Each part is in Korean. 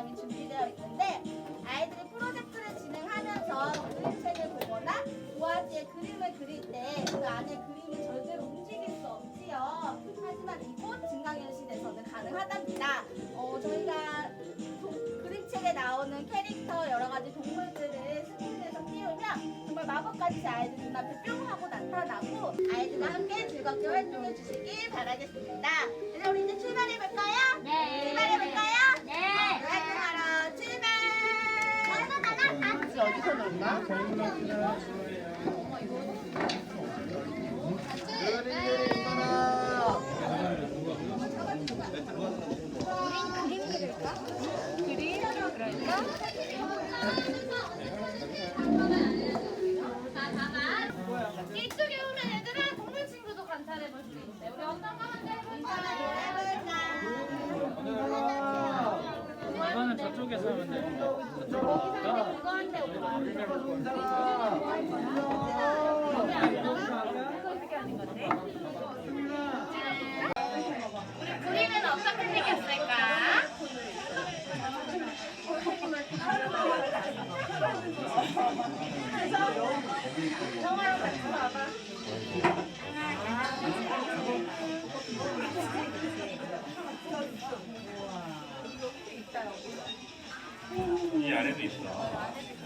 과정이 준비되어 있는데 아이들이 프로젝트를 진행하면서 그림책을 보거나 도화지에 그림을 그릴 때 그 안에 그림이 절대로 움직일 수 없지요. 하지만 이곳 증강현실에서는 가능하답니다. 어, 저희가 도- 그림책에 나오는 캐릭터 여러 가지 동물들을 스크린에서 띄우면 정말 마법같이 아이들 눈앞에 뿅 하고 나타나고 아이들과 함께 즐겁게 활동해 주시길 바라겠습니다. 이제 우리 이제 출발해 볼까요? 네. 이쪽에 오면 얘들아 동물 친구도 관찰해 볼 수 있어요. 우리 어떤 거 먼저 해볼까요? 이거는 저쪽에서 하면 돼. 이 안에도 있어.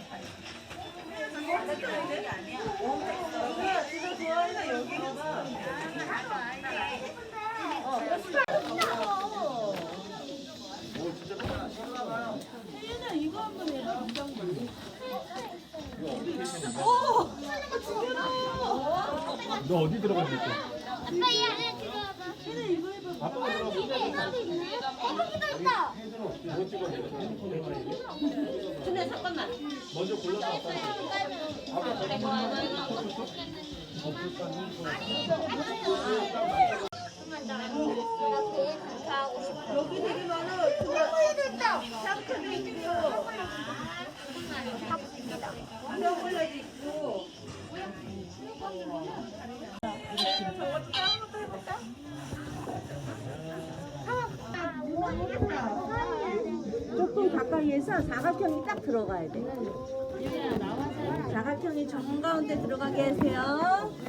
너 어디 들어가 있어? 아빠 이 안에 이거 해봐. 아빠가 들어가. 이게 나도 있네. 애기도 있다. 근데 잠깐만. 먼저 골라서 여기 조금 가까이에서 사각형이 딱 들어가야 돼. 사각형이 정가운데 들어가게 하세요.